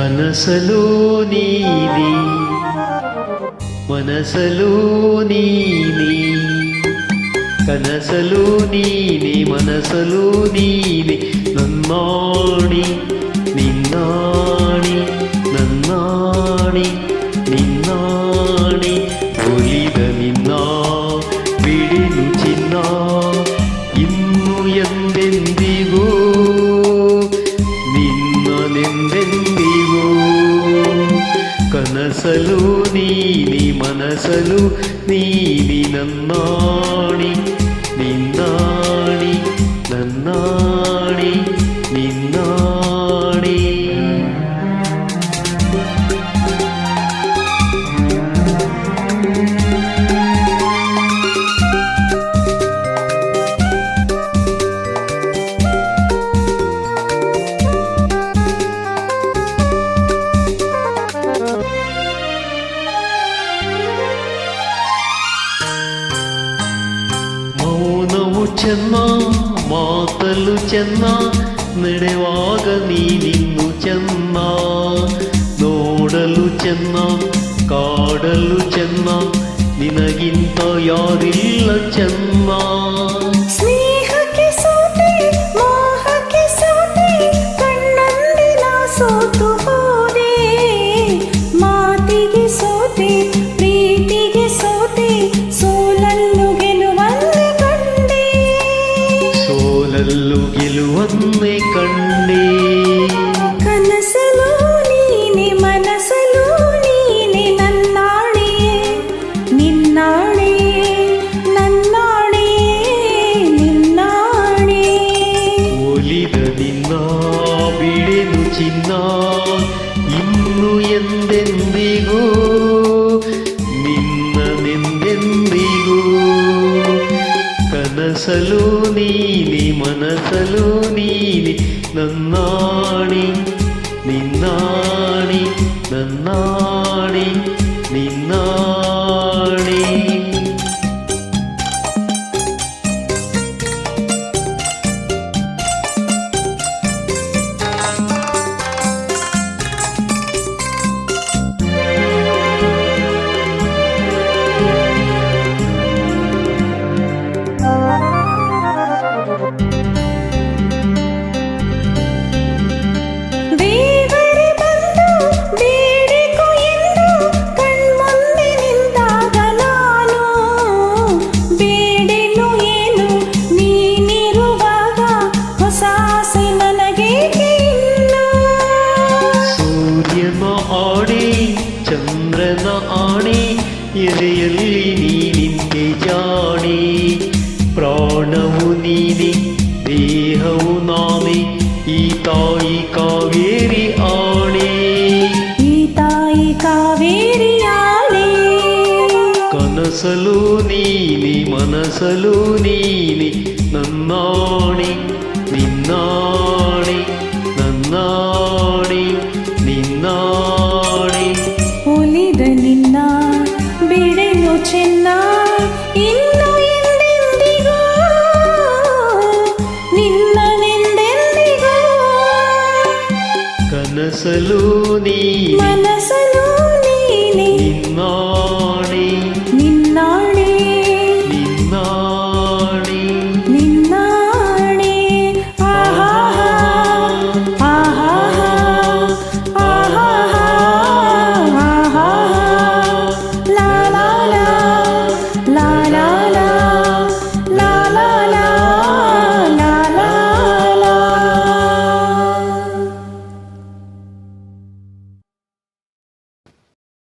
ಕನಸಲೂ ನೀ ಮನಸಲೂ ನೀ ಮನಸಲು ನೀನೆ ನನ್ ನಿ നീതി നന്നാണി നിന്നാണി നന്നാണി ನಾವು ಚೆನ್ನ ಮಾತಲು ಚೆನ್ನ ನಡೆವಾಗ ನೀನಿನ್ನು ಚೆನ್ನ ನೋಡಲು ಚೆನ್ನ ಕಾಡಲು ಚೆನ್ನ ನಿನಗಿಂತ ಯಾರಿಲ್ಲ ಚೆನ್ನ യേശുവന്നെ കണ്ടേ കനസ ಮನಸಲು ನೀಲಿ ಮನಸಲು ನೀಲಿ ನನ್ನಾಣಿ ನಿನ್ನಾಣಿ ನನ್ನಾಣಿ ನಿನ್ನ ഇരയല്ലി നീ നിന്റെ ജാണി പ്രാണവു നീതി നാമി ഈ കാവേരി ആണി ഈ തായി കാവേരി ആണി കനസലു മനസലു നീലി നന്നാണി നിന്നാ మనసలు నీనే నిన్నాడు